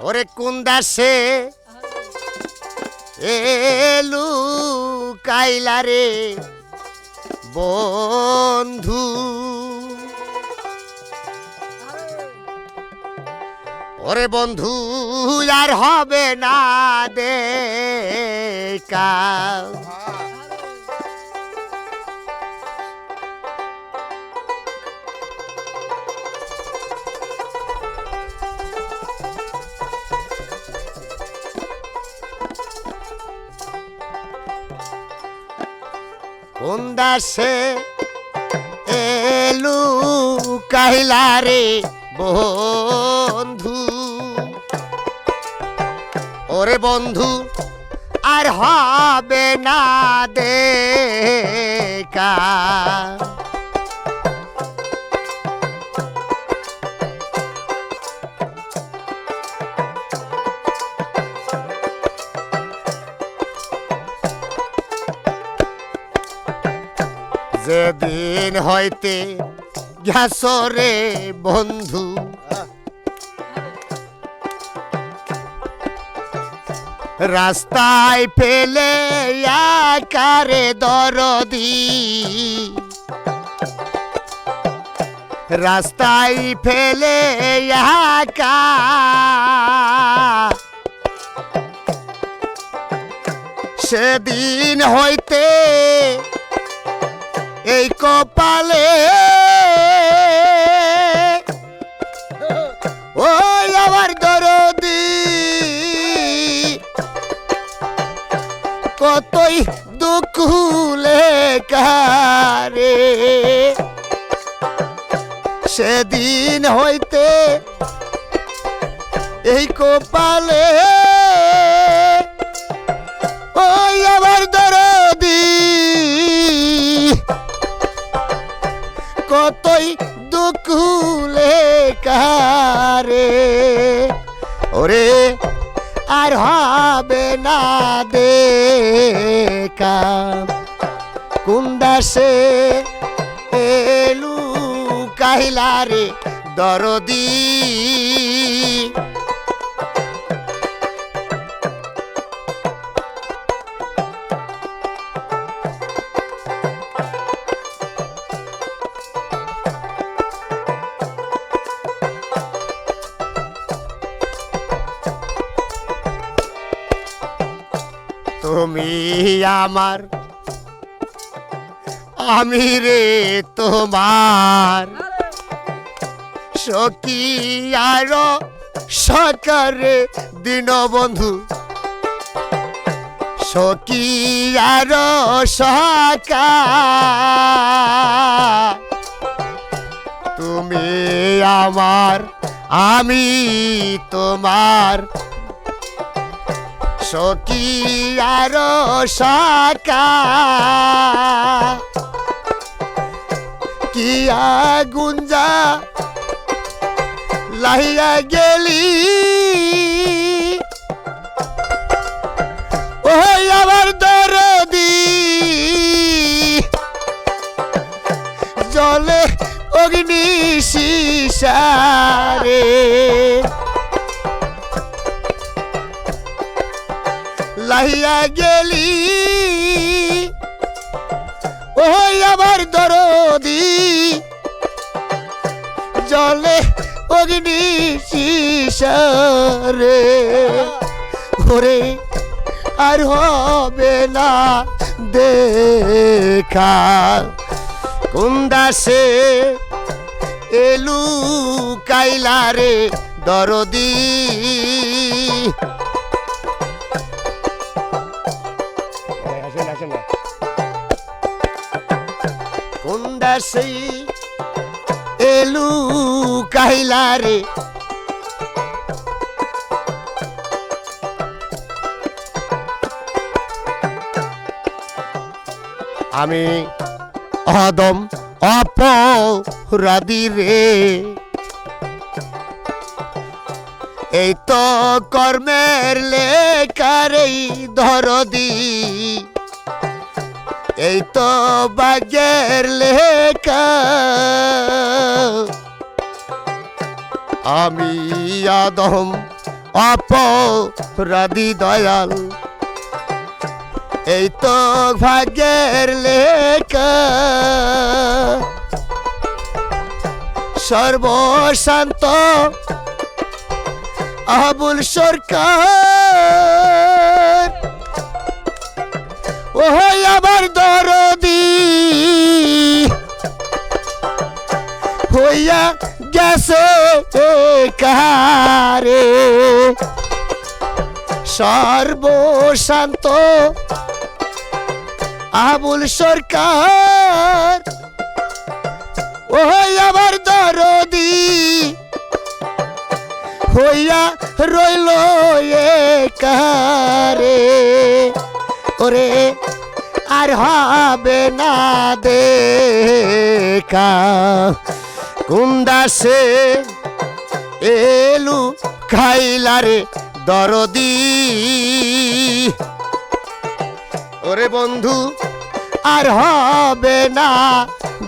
ওরে কোন দাসে? এলু কাইলা রে বন্ধু। ওরে বন্ধু আর হবে না দেখা। কোন দাসে এলু কাহিলা রে বন্ধু? ওরে বন্ধু আর হবে না দেখা। যেদিন হইতে গেছ রে বন্ধু। রাস্তায় ফেলে আকারে দরদি। রাস্তায় ফেলে সেদিন হইতে এই কপালে। ওই আমার দরদি। কতই দুঃখ লেখারে সেদিন হইতে এই কপালে ওই আমার দরদি। দেখা কুন্দাসে এলু কাহিলারে দরদি? তুমি আমার, আমি রে তোমার। সখী আর সকারে দিন বন্ধু। সখী আর সকা তুমি আমার, আমি তোমার। সখী আর শাখা কিয়া গুঞ্জা লাইয়া গেলি। ওই আমার দরদি। জলে অগ্নি শিশারে লাইয়া গেলি। ওই আবার দরদি। জলে অগ্নি শিশারে। ওরে আর হবে না দেখা। কুন্দাসে এলু কাইলারে দরদি? কুন্দাসে এলু কাইলারে আমি অদম অপরাধী রে। এই তো কর্মের লেখারেই ধরদি। এই তো ভাগ্যের লেখা। আমি আদম অপরাধী দয়াল। এই তো ভাগ্যের লেখা। সর্বশান্ত আবুল সরকার। ও আবার দরদি। হইয়া গেছে কারে সর্বশান্ত আবুল সরকার। ও আবার দরদি। হইয়া রইল এ কারে ওরে আর হবে না দেখা। কুন্দাসে এলু খাইলারে দরদি। ওরে বন্ধু, আর হবে না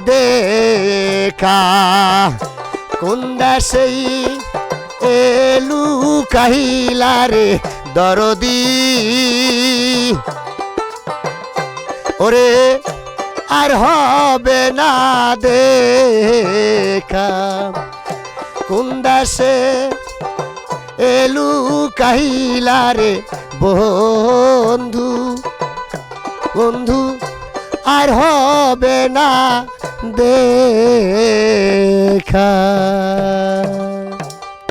দেখা। কুন্দা সেই এলু কাহিলারে দরদি। ওরে আর হবে না দেখা। কুন্দাসে এলু কাহিলারে বন্ধু? বন্ধু আর হবে না দেখা।